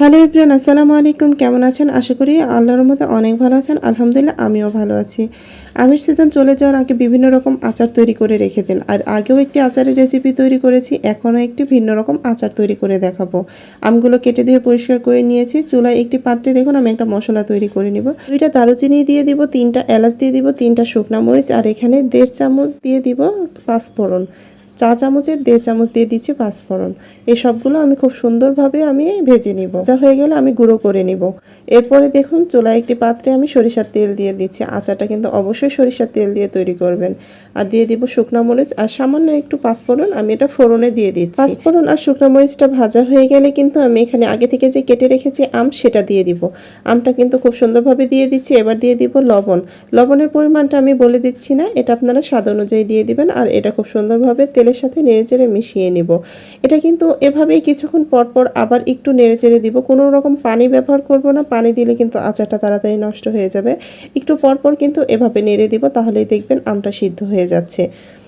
Hello Ibran আসসালামু আলাইকুম। কেমন আছেন? আশা করি আল্লাহর মধ্যে অনেক ভালো আছেন। আলহামদুলিল্লাহ, আমিও ভালো আছি। আমির সিজন চলে যাওয়ার আগে বিভিন্ন রকম আচার তৈরি করে রেখে দিন। আর আগেও একটি আচারের রেসিপি তৈরি করেছি, এখনও একটি ভিন্ন রকম আচার তৈরি করে দেখাবো। আমগুলো কেটে দিয়ে পরিষ্কার করে নিয়েছি। চুলায় একটি পাত্রে দেখুন, আমি একটা মশলা তৈরি করে নিব। দুইটা দারুচিনি দিয়ে দিব, তিনটা এলাচ দিয়ে দিব, তিনটা শুকনা মরিচ, আর এখানে দেড় চামচ দিয়ে দিব পাঁচ পাঁচফোড়ন। চা চামচের দেড় চামচ দিয়ে দিচ্ছি পাঁচফোড়ন। এই সবগুলো আমি খুব সুন্দরভাবে আমি ভেজে নিব। যা হয়ে গেলে আমি গুঁড়ো করে নিব। এরপরে দেখুন, চুলায় একটি পাত্রে আমি সরিষার তেল দিয়ে দিচ্ছি। আচাটা কিন্তু অবশ্যই সরিষার তেল দিয়ে তৈরি করবেন। আর দিয়ে দিব শুকনা মরিচ আর সামান্য একটু পাঁচফোড়ন। আমি এটা ফোড়নে দিয়ে দিচ্ছি। পাঁচফোড়ন আর শুকনো মরিচটা ভাজা হয়ে গেলে কিন্তু আমি এখানে আগে থেকে যে কেটে রেখেছি আম, সেটা দিয়ে দিব। আমটা কিন্তু খুব সুন্দরভাবে দিয়ে দিচ্ছি। এবার দিয়ে দিব লবণ। লবণের পরিমাণটা আমি বলে দিচ্ছি না। এটা আপনারা স্বাদ অনুযায়ী দিয়ে দিবেন। আর এটা খুব সুন্দরভাবে তেলের সাথে নেড়েচেড়ে মিশিয়ে নিব। এটা কিন্তু এভাবেই কিছুক্ষণ পরপর পর আবার একটু নেড়েচেড়ে দিব। কোনো রকম পানি ব্যবহার করব না। পানি দিলে কিন্তু আচারটা তাড়াতাড়ি নষ্ট হয়ে যাবে। একটু পরপর পর কিন্তু এভাবে নেড়ে দিব, তাহলেই দেখবেন আমটা সিদ্ধ হয়ে যাচ্ছে।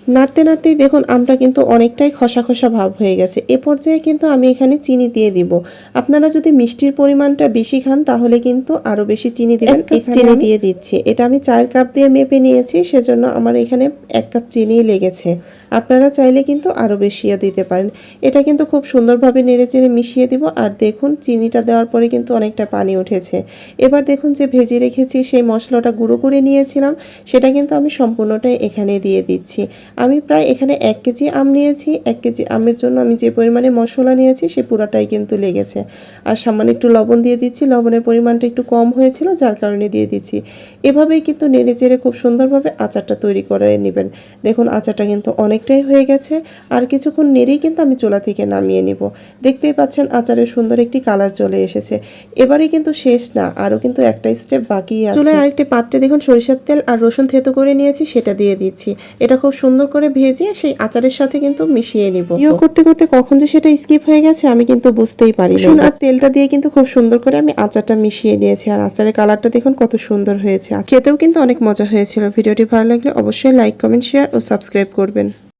নাড়তে নাড়তেই দেখুন আমটা কিন্তু অনেকটাই খসা খসা ভাব হয়ে গেছে। এ পর্যায়ে কিন্তু আমি এখানে চিনি দিয়ে দিব। আপনারা যদি মিষ্টির পরিমাণটা বেশি খান তাহলে কিন্তু আরও বেশি চিনি দেবেন। চিনি দিয়ে দিচ্ছি। এটা আমি চার কাপ দিয়ে মেপে নিয়েছি সেজন্য আমার এখানে এক কাপ চিনি লেগেছে। আপনারা চাইলে কিন্তু আরও বেশিও দিতে পারেন। এটা কিন্তু খুব সুন্দরভাবে নেড়ে চেড়ে মিশিয়ে দিব আর দেখুন চিনিটা দেওয়ার পরে কিন্তু অনেকটা পানি উঠেছে। এবার দেখুন যে ভেজে রেখেছি সেই মশলাটা গুঁড়ো করে নিয়েছিলাম সেটা কিন্তু আমি সম্পূর্ণটাই এখানে দিয়ে দিচ্ছি। আমি প্রায় এখানে এক কেজি আম নিয়েছি, এক কেজি আমের জন্য আমি যে পরিমাণে মশলা নিয়েছি সে পুরাটাই কিন্তু লেগেছে। আর সামান্য একটু লবণ দিয়ে দিচ্ছি, লবণের পরিমাণটা একটু কম হয়েছিল, যার কারণে দিয়ে দিচ্ছি। এভাবেই কিন্তু নেড়ে চেড়ে খুব সুন্দরভাবে আচারটা তৈরি করে নেবেন। দেখুন, আচারটা কিন্তু অনেকটাই হয়ে গেছে। আর কিছুক্ষণ নেড়েই কিন্তু আমি চোলা থেকে নামিয়ে নিব। দেখতেই পাচ্ছেন, আচারের সুন্দর একটি কালার চলে এসেছে। এবারে কিন্তু শেষ না, আরও কিন্তু একটা স্টেপ বাকি আছে। চুলায় আরেকটি পাত্রে দেখুন, সরিষার তেল আর রসুন থেতো করে নিয়েছি, সেটা দিয়ে দিচ্ছি। এটা খুব সুন্দর করে ভেজে সেই আচারের সাথে কিন্তু মিশিয়ে নিব। ইয়ে করতে করতে কখন যে সেটা স্কিপ হয়ে গেছে আমি কিন্তু বুঝতেই পারি শুন আর তেলটা দিয়ে কিন্তু খুব সুন্দর করে আমি আচারটা মিশিয়ে নিয়েছি। আর আচারের কালারটা দেখুন কত সুন্দর হয়েছে। খেতেও কিন্তু অনেক মজা হয়েছিল। ভিডিওটি ভালো লাগলে অবশ্যই লাইক কমেন্ট শেয়ার ও সাবস্ক্রাইব করবেন।